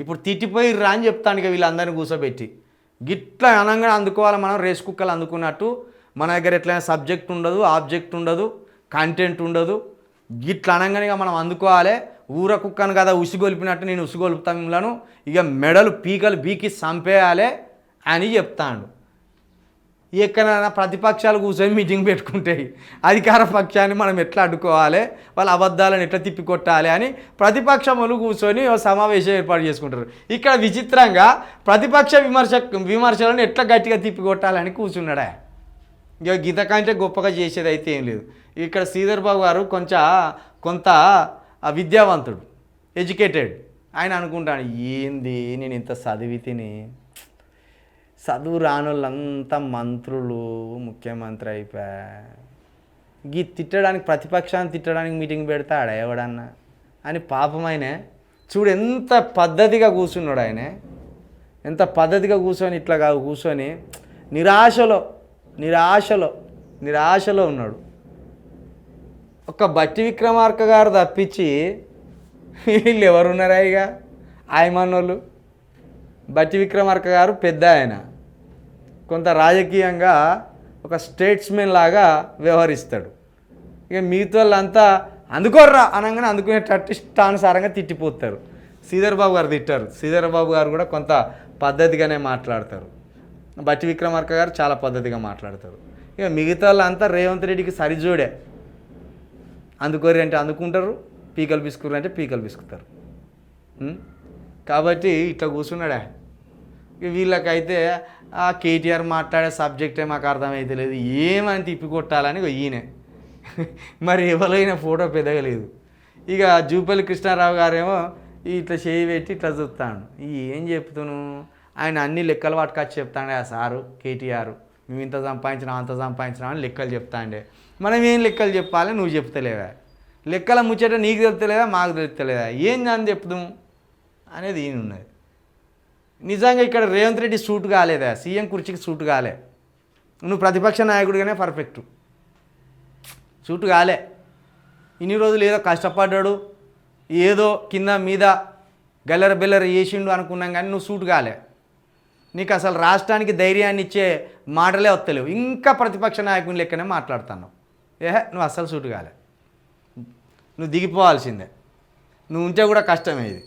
ఇప్పుడు తిట్టిపోయి రా అని చెప్తాను ఇక వీళ్ళందరినీ కూర్చోబెట్టి గిట్లా అనంగా అందుకోవాలి మనం రేస్ కుక్కలు అందుకున్నట్టు. మన దగ్గర ఎట్లయినా సబ్జెక్ట్ ఉండదు ఆబ్జెక్ట్ ఉండదు కంటెంట్ ఉండదు. గిట్ల అనగానే ఇక మనం అందుకోవాలి. ఊర కుక్కను కదా ఉసిగొలిపినట్టు నేను ఉసిగొలుపుతాను మిమ్మలను. ఇక మెడలు పీకలు బీకి చంపేయాలి అని చెప్తాడు. ఎక్కడైనా ప్రతిపక్షాలు కూర్చొని మీటింగ్ పెట్టుకుంటాయి అధికార పక్షాన్ని మనం ఎట్లా అడ్డుకోవాలి? వాళ్ళ అబద్ధాలను ఎట్లా తిప్పికొట్టాలి అని ప్రతిపక్షములు కూర్చొని సమావేశం ఏర్పాటు చేసుకుంటారు. ఇక్కడ విచిత్రంగా ప్రతిపక్ష విమర్శ విమర్శలను ఎట్లా గట్టిగా తిప్పికొట్టాలని కూర్చున్నాడా? ఇక గీత కంటే గొప్పగా చేసేది అయితే ఏం లేదు. ఇక్కడ శ్రీధర్ బాబు గారు కొంచెం కొంత విద్యావంతుడు ఎడ్యుకేటెడ్. ఆయన అనుకుంటాను ఏంది నేను ఇంత చదివితేనే చదువు రానోళ్ళంతా మంత్రులు ముఖ్యమంత్రి అయిపోయా గీ తిట్టడానికి ప్రతిపక్షాన్ని తిట్టడానికి మీటింగ్ పెడతాడా ఎవడన్నా? అని పాపమైన చూడు ఎంత పద్ధతిగా కూర్చున్నాడు ఆయన. ఎంత పద్ధతిగా కూర్చొని ఇట్లా కాదు కూర్చొని నిరాశలో నిరాశలో నిరాశలో ఉన్నాడు. ఒక బట్టి విక్రమార్క గారు తప్పించి వీళ్ళు ఎవరున్నారా ఇక ఆయమన్నోళ్ళు. బట్టి విక్రమార్క గారు పెద్ద ఆయన. కొంత రాజకీయంగా ఒక స్టేట్స్మెన్ లాగా వ్యవహరిస్తాడు. ఇక మిగతా వాళ్ళంతా అందుకోర్రా అనగానే అందుకునేటట్టు ఇష్టానుసారంగా తిట్టిపోతారు. శ్రీధర్బాబు గారు తిట్టారు. శ్రీధర్బాబు గారు కూడా కొంత పద్ధతిగానే మాట్లాడతారు. బట్టి విక్రమార్క గారు చాలా పద్ధతిగా మాట్లాడతారు. ఇక మిగతా వాళ్ళంతా రేవంత్ రెడ్డికి సరిజోడే. అందుకోరి అంటే అందుకుంటారు పీకలు పిసుకురు అంటే పీకలు పిసుకుతారు. కాబట్టి ఇట్లా కూర్చున్నాడా? వీళ్ళకైతే ఆ కేటీఆర్ మాట్లాడే సబ్జెక్టే మాకు అర్థమైతే లేదు. ఏమని తిప్పి కొట్టాలని ఈయనే. మరి ఎవరైనా ఫోటో పెదగలేదు ఇక జూపల్లి కృష్ణారావు గారేమో ఇట్లా చేయి పెట్టి ఇట్లా చూస్తాను ఏం చెప్తాను ఆయన అన్ని లెక్కలు పట్టుకొచ్చి చెప్తాడే ఆ సారు కేటీఆర్ మేము ఇంత సంపాదించినాం అంత సంపాదించినాం అని లెక్కలు చెప్తాండే. మనం ఏం లెక్కలు చెప్పాలి? నువ్వు చెప్తలేవా? లెక్కల ముచ్చట నీకు తెలుస్తలేదా మాకు తెలుస్తలేదా ఏం అని చెప్తాం అనేది ఈయన ఉన్నది నిజంగా ఇక్కడ రేవంత్ రెడ్డి సూట్ కాలేదా? సీఎం కుర్చీకి సూట్ కాలే. నువ్వు ప్రతిపక్ష నాయకుడిగానే పర్ఫెక్ట్ సూట్ కాలే. ఇన్ని రోజులు ఏదో కష్టపడ్డాడు ఏదో కింద మీద గల్లర బిల్లర చేసిండు అనుకున్నాం కానీ నువ్వు సూట్ కాలే. నీకు అసలు రాష్ట్రానికి ధైర్యాన్ని ఇచ్చే మాటలే వస్తలేవు. ఇంకా ప్రతిపక్ష నాయకుని లెక్కనే మాట్లాడుతున్నావు. ఏహే నువ్వు అస్సలు సూట్ కాలే. నువ్వు దిగిపోవాల్సిందే. నువ్వు ఉంటే కూడా కష్టమే ఇది.